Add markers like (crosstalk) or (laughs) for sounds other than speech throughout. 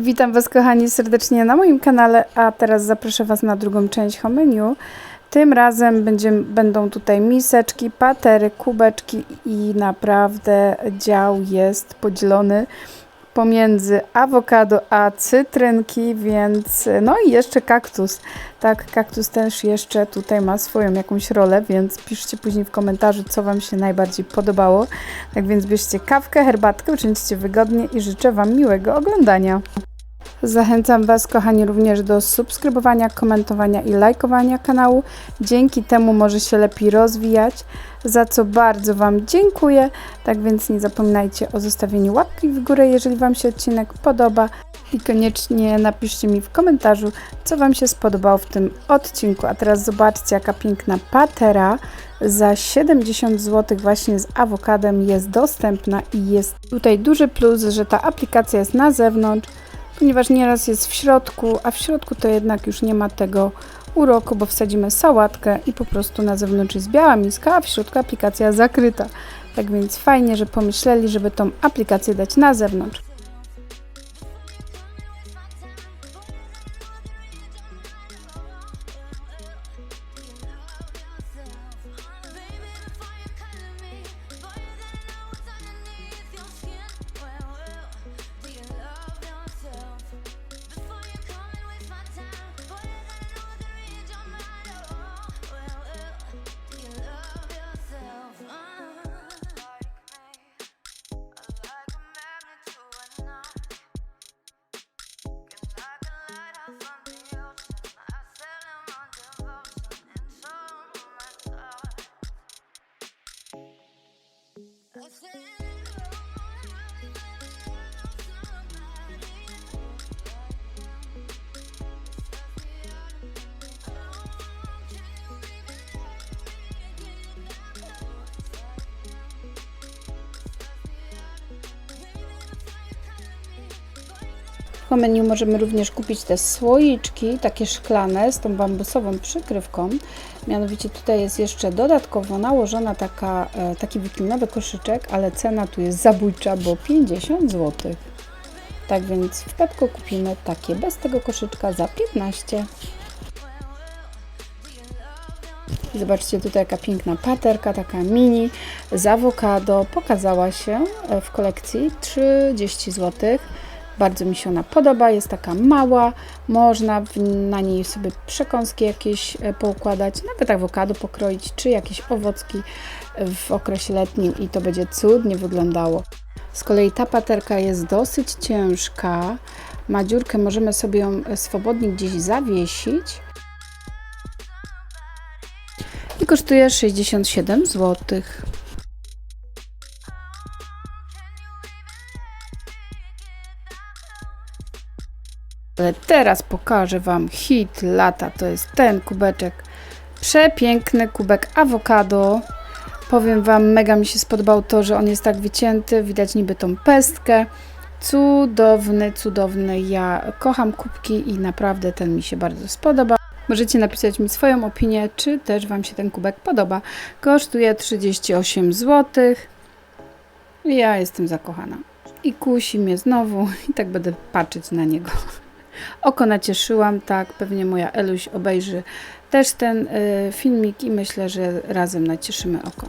Witam Was kochani serdecznie na moim kanale, a teraz zaproszę Was na drugą część homeniu. Tym razem będzie, będą tutaj miseczki, patery, kubeczki i naprawdę dział jest podzielony pomiędzy awokado a cytrynki, więc no i jeszcze kaktus. Tak, kaktus też jeszcze tutaj ma swoją jakąś rolę, więc piszcie później w komentarzu, co Wam się najbardziej podobało. Tak więc bierzcie kawkę, herbatkę, uczyńcie wygodnie i życzę Wam miłego oglądania. Zachęcam Was, kochani, również do subskrybowania, komentowania i lajkowania kanału. Dzięki temu może się lepiej rozwijać, za co bardzo Wam dziękuję. Tak więc nie zapominajcie o zostawieniu łapki w górę, jeżeli Wam się odcinek podoba. I koniecznie napiszcie mi w komentarzu, co Wam się spodobało w tym odcinku. A teraz zobaczcie, jaka piękna patera za 70 zł właśnie z awokadem jest dostępna i jest tutaj duży plus, że ta aplikacja jest na zewnątrz, ponieważ nieraz jest w środku, a w środku to jednak już nie ma tego uroku, bo wsadzimy sałatkę i po prostu na zewnątrz jest biała miska, a w środku aplikacja zakryta. Tak więc fajnie, że pomyśleli, żeby tą aplikację dać na zewnątrz. O sea. W menu możemy również kupić te słoiczki, takie szklane z tą bambusową przykrywką. Mianowicie tutaj jest jeszcze dodatkowo nałożona taka, e, taki wiklinowy koszyczek, ale cena tu jest zabójcza, bo 50 zł. Tak więc w Pepko kupimy takie bez tego koszyczka za 15 Zobaczcie tutaj jaka piękna paterka, taka mini z awokado. Pokazała się e, w kolekcji 30 zł. Bardzo mi się ona podoba, jest taka mała, można na niej sobie przekąski jakieś e, poukładać, nawet awokado pokroić, czy jakieś owocki w okresie letnim i to będzie cudnie wyglądało. Z kolei ta paterka jest dosyć ciężka, ma dziurkę, możemy sobie ją swobodnie gdzieś zawiesić i kosztuje 67 zł. Ale teraz pokażę Wam hit lata. To jest ten kubeczek. Przepiękny kubek awokado. Powiem Wam, mega mi się spodobał to, że on jest tak wycięty. Widać niby tą pestkę. Cudowny, cudowny. Ja kocham kubki i naprawdę ten mi się bardzo spodoba. Możecie napisać mi swoją opinię, czy też Wam się ten kubek podoba. Kosztuje 38 zł. Ja jestem zakochana. I kusi mnie znowu i tak będę patrzeć na niego. Oko nacieszyłam, tak, pewnie moja Eluś obejrzy też ten y, filmik i myślę, że razem nacieszymy oko.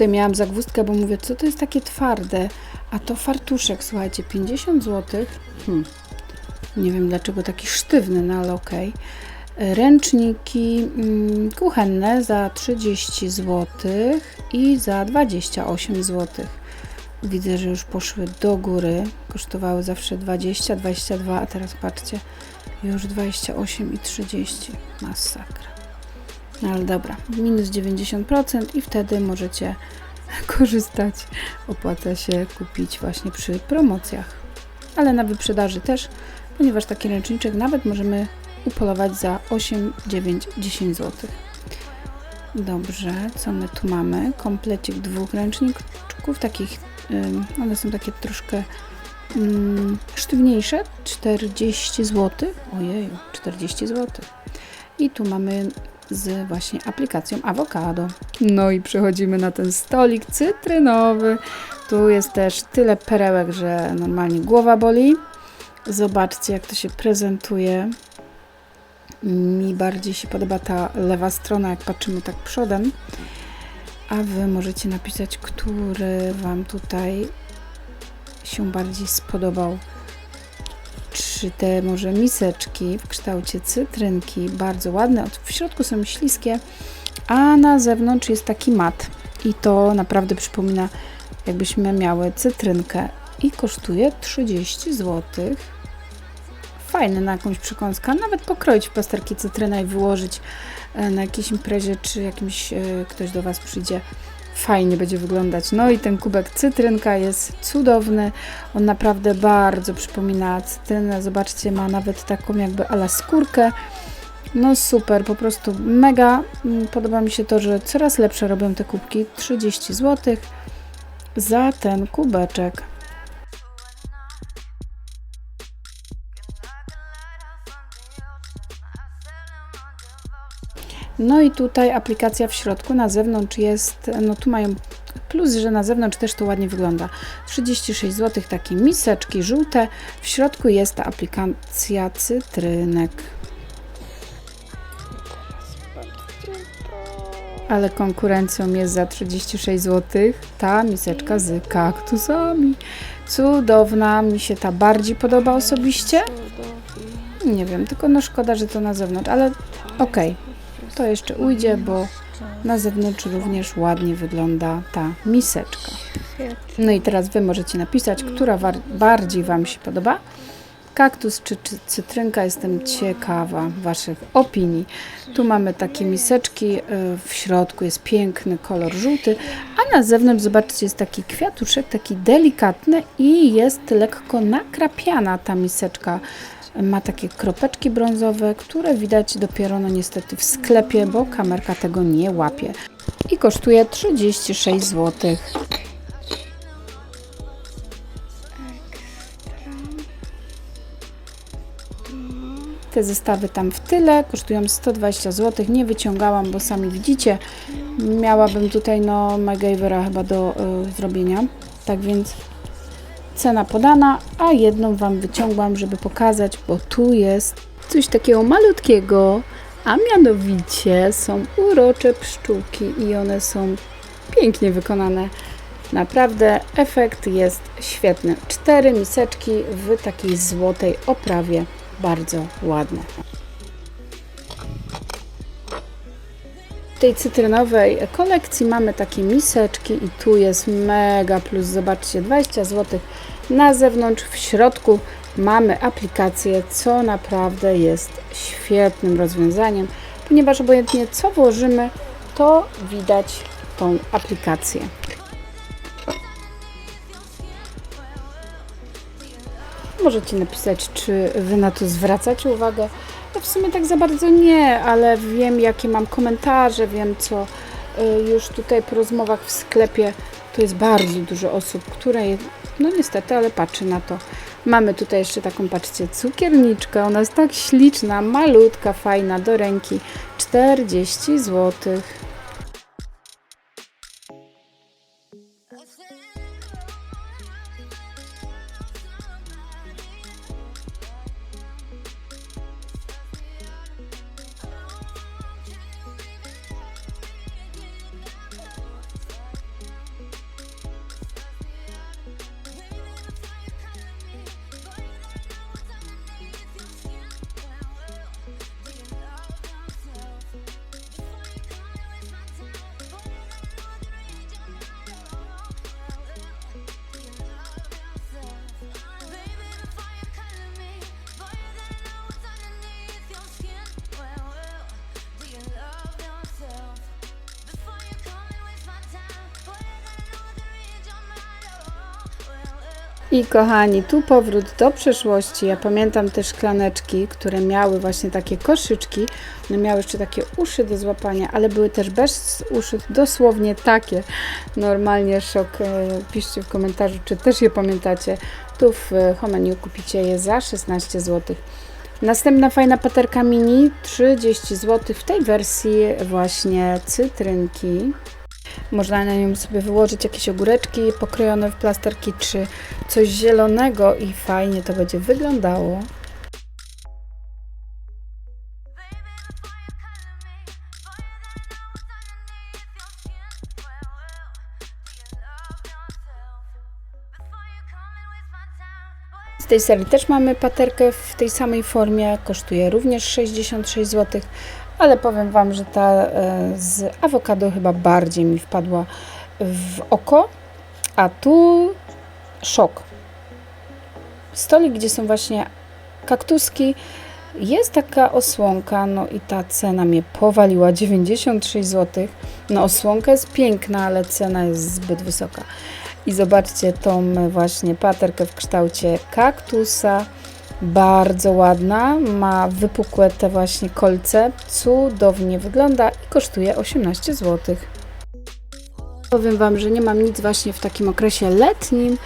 Tutaj miałam zagwózdkę, bo mówię, co to jest takie twarde? A to fartuszek, słuchajcie, 50 zł. Hmm. Nie wiem dlaczego taki sztywny, no ale okej. Okay. Ręczniki mm, kuchenne za 30 zł i za 28 zł. Widzę, że już poszły do góry. Kosztowały zawsze 20, 22, a teraz patrzcie, już 28 i 30. Masakra. No ale dobra, minus 90% i wtedy możecie (laughs) korzystać. Opłaca się kupić właśnie przy promocjach. Ale na wyprzedaży też, ponieważ taki ręczniczek nawet możemy upolować za 8, 9, 10 zł. Dobrze, co my tu mamy? Komplecik dwóch ręczniczków, takich, one są takie troszkę sztywniejsze, 40 zł. Ojej, 40 zł. I tu mamy z właśnie aplikacją awokado. No i przechodzimy na ten stolik cytrynowy. Tu jest też tyle perełek, że normalnie głowa boli. Zobaczcie, jak to się prezentuje. Mi bardziej się podoba ta lewa strona, jak patrzymy tak przodem. A Wy możecie napisać, który Wam tutaj się bardziej spodobał. Czy te może miseczki w kształcie cytrynki, bardzo ładne, w środku są śliskie, a na zewnątrz jest taki mat. I to naprawdę przypomina, jakbyśmy miały cytrynkę. I kosztuje 30 zł. Fajny na jakąś przekąskę, nawet pokroić w plasterki cytrynę i wyłożyć e, na jakiejś imprezie, czy jakimś e, ktoś do Was przyjdzie. Fajnie będzie wyglądać. No i ten kubek cytrynka jest cudowny. On naprawdę bardzo przypomina cytrynę. Zobaczcie, ma nawet taką jakby ala skórkę. No super, po prostu mega. Mm, Podoba mi się to, że coraz lepsze robią te kubki. 30 zł za ten kubeczek. No i tutaj aplikacja w środku, na zewnątrz jest, no tu mają plus, że na zewnątrz też to ładnie wygląda. 36 zł, takie miseczki żółte. W środku jest ta aplikacja cytrynek. Ale konkurencją jest za 36 zł ta miseczka z kaktusami. Cudowna, mi się ta bardziej podoba osobiście. Nie wiem, tylko no szkoda, że to na zewnątrz, ale okej. To jeszcze ujdzie, bo na zewnątrz również ładnie wygląda ta miseczka. No i teraz Wy możecie napisać, która bardziej Wam się podoba. Kaktus czy, czy cytrynka, jestem ciekawa Waszych opinii. Tu mamy takie miseczki, y, w środku jest piękny kolor żółty, a na zewnątrz, zobaczcie, jest taki kwiatuszek, taki delikatny i jest lekko nakrapiana ta miseczka. Ma takie kropeczki brązowe, które widać dopiero no niestety w sklepie, bo kamerka tego nie łapie. I kosztuje 36 zł. Te zestawy tam w tyle kosztują 120 zł. Nie wyciągałam, bo sami widzicie, miałabym tutaj no MacGyvera chyba do y, zrobienia. Tak więc cena podana, a jedną Wam wyciągłam, żeby pokazać, bo tu jest coś takiego malutkiego, a mianowicie są urocze pszczółki i one są pięknie wykonane. Naprawdę efekt jest świetny. Cztery miseczki w takiej złotej oprawie, bardzo ładne. W tej cytrynowej kolekcji mamy takie miseczki i tu jest mega plus, zobaczcie, 20 zł na zewnątrz, w środku mamy aplikację, co naprawdę jest świetnym rozwiązaniem, ponieważ obojętnie co włożymy, to widać tą aplikację. Możecie napisać, czy Wy na to zwracacie uwagę. Ja w sumie tak za bardzo nie, ale wiem, jakie mam komentarze, wiem, co y, już tutaj po rozmowach w sklepie to jest bardzo dużo osób, które, no niestety, ale patrzy na to. Mamy tutaj jeszcze taką, patrzcie, cukierniczkę. Ona jest tak śliczna, malutka, fajna, do ręki. 40 zł. I kochani, tu powrót do przeszłości. Ja pamiętam te szklaneczki, które miały właśnie takie koszyczki. One miały jeszcze takie uszy do złapania, ale były też bez uszy, dosłownie takie. Normalnie szok. E, Piszcie w komentarzu, czy też je pamiętacie. Tu w e, Homeniu kupicie je za 16 zł. Następna fajna paterka mini 30 zł w tej wersji właśnie cytrynki. Można na nią sobie wyłożyć jakieś ogóreczki pokrojone w plasterki, czy coś zielonego i fajnie to będzie wyglądało. Z tej serii też mamy paterkę w tej samej formie, kosztuje również 66 zł, ale powiem Wam, że ta e, z awokado chyba bardziej mi wpadła w oko, a tu szok. Stolik, gdzie są właśnie kaktuski, jest taka osłonka, no i ta cena mnie powaliła 96 zł. No osłonka jest piękna, ale cena jest zbyt wysoka. I zobaczcie tą właśnie paterkę w kształcie kaktusa. Bardzo ładna, ma wypukłe te właśnie kolce, cudownie wygląda i kosztuje 18 zł. Powiem Wam, że nie mam nic właśnie w takim okresie letnim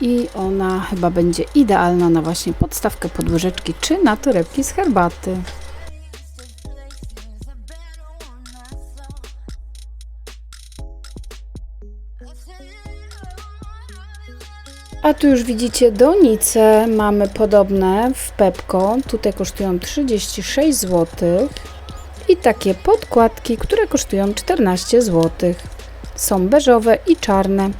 i ona chyba będzie idealna na właśnie podstawkę pod łyżeczki czy na torebki z herbaty. Tu już widzicie donice, mamy podobne w Pepko. Tutaj kosztują 36 zł. I takie podkładki, które kosztują 14 zł. Są beżowe i czarne.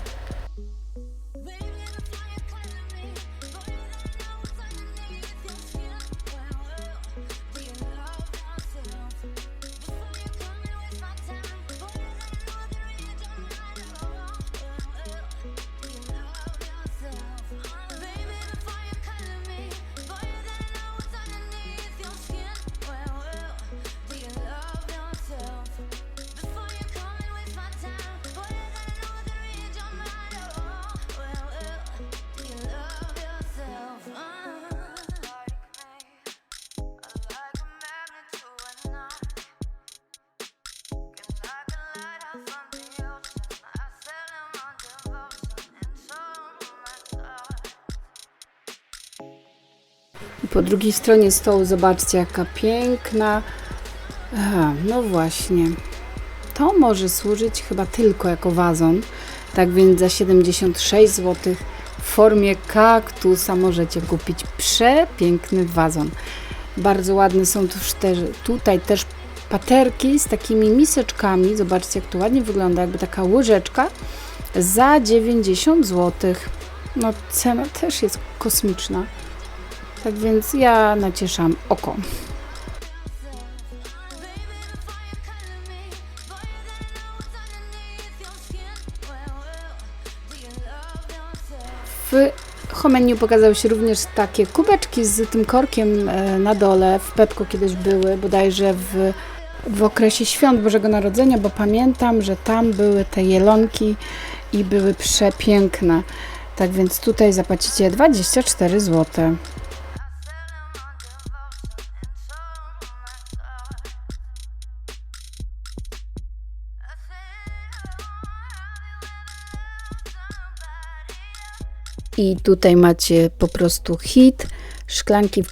I po drugiej stronie stołu zobaczcie, jaka piękna. Aha, no właśnie. To może służyć chyba tylko jako wazon. Tak więc za 76 zł w formie kaktusa możecie kupić przepiękny wazon. Bardzo ładne są tuż też, tutaj też paterki z takimi miseczkami. Zobaczcie, jak to ładnie wygląda, jakby taka łyżeczka za 90 zł. No cena też jest kosmiczna. Tak więc ja nacieszam oko. W Homeniu pokazały się również takie kubeczki z tym korkiem e, na dole. W Pepko kiedyś były, bodajże w, w okresie świąt Bożego Narodzenia, bo pamiętam, że tam były te jelonki i były przepiękne. Tak więc tutaj zapłacicie 24 zł. I tutaj macie po prostu hit, szklanki w,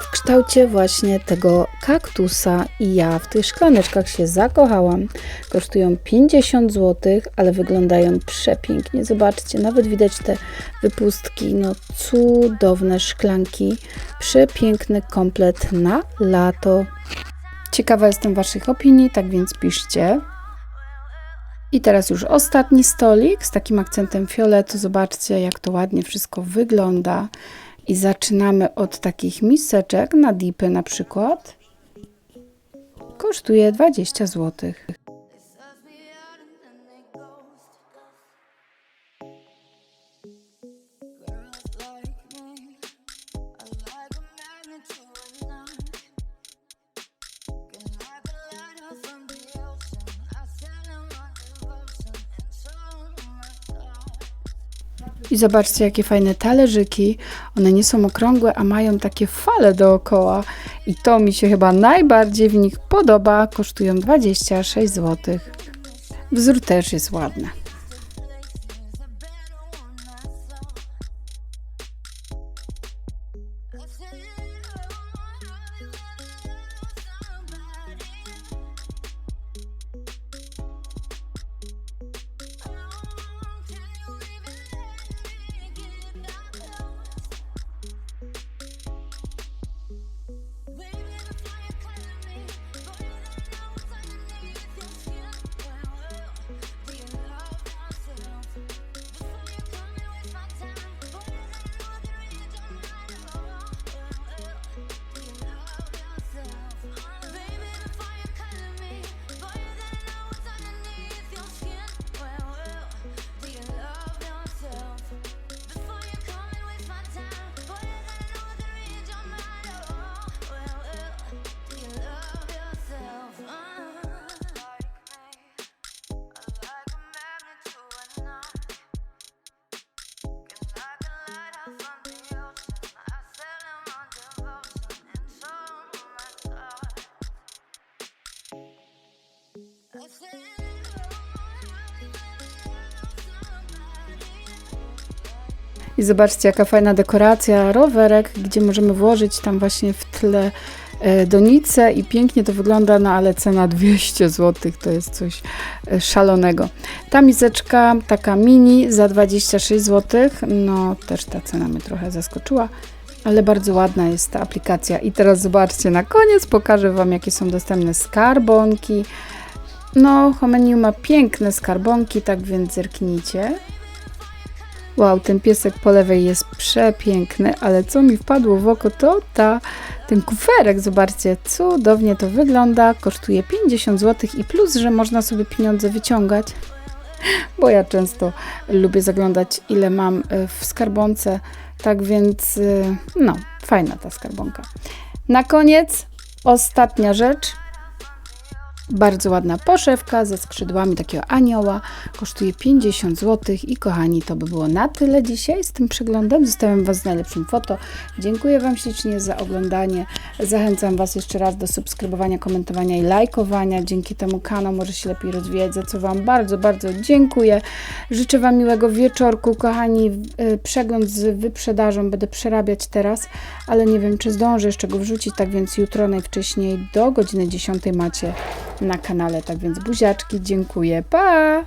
w kształcie właśnie tego kaktusa i ja w tych szklaneczkach się zakochałam. Kosztują 50 zł, ale wyglądają przepięknie. Zobaczcie, nawet widać te wypustki, no cudowne szklanki. Przepiękny komplet na lato. Ciekawa jestem Waszych opinii, tak więc piszcie. I teraz już ostatni stolik z takim akcentem fioletu. Zobaczcie, jak to ładnie wszystko wygląda. I zaczynamy od takich miseczek na dipy na przykład. Kosztuje 20 zł. I zobaczcie, jakie fajne talerzyki. One nie są okrągłe, a mają takie fale dookoła. I to mi się chyba najbardziej w nich podoba. Kosztują 26 zł. Wzór też jest ładny. I zobaczcie, jaka fajna dekoracja, rowerek, gdzie możemy włożyć tam właśnie w tle e, donicę i pięknie to wygląda, no ale cena 200 zł to jest coś e, szalonego. Ta miseczka, taka mini za 26 zł, no też ta cena mnie trochę zaskoczyła, ale bardzo ładna jest ta aplikacja. I teraz zobaczcie, na koniec pokażę Wam, jakie są dostępne skarbonki. No, Homeniu ma piękne skarbonki, tak więc zerknijcie. Wow, ten piesek po lewej jest przepiękny, ale co mi wpadło w oko to ta, ten kuferek, zobaczcie, cudownie to wygląda, kosztuje 50 zł i plus, że można sobie pieniądze wyciągać, (laughs) bo ja często lubię zaglądać ile mam e, w skarbonce, tak więc e, no, fajna ta skarbonka. Na koniec ostatnia rzecz, bardzo ładna poszewka ze skrzydłami takiego anioła. Kosztuje 50 zł. I kochani, to by było na tyle dzisiaj z tym przeglądem. Zostawiam Was z najlepszym foto. Dziękuję Wam ślicznie za oglądanie. Zachęcam Was jeszcze raz do subskrybowania, komentowania i lajkowania. Dzięki temu kanał może się lepiej rozwijać, za co Wam bardzo, bardzo dziękuję. Życzę Wam miłego wieczorku, kochani. Y, Przegląd z wyprzedażą będę przerabiać teraz, ale nie wiem, czy zdążę jeszcze go wrzucić, tak więc jutro najwcześniej do godziny 10 macie na kanale. Tak więc buziaczki, dziękuję. Pa!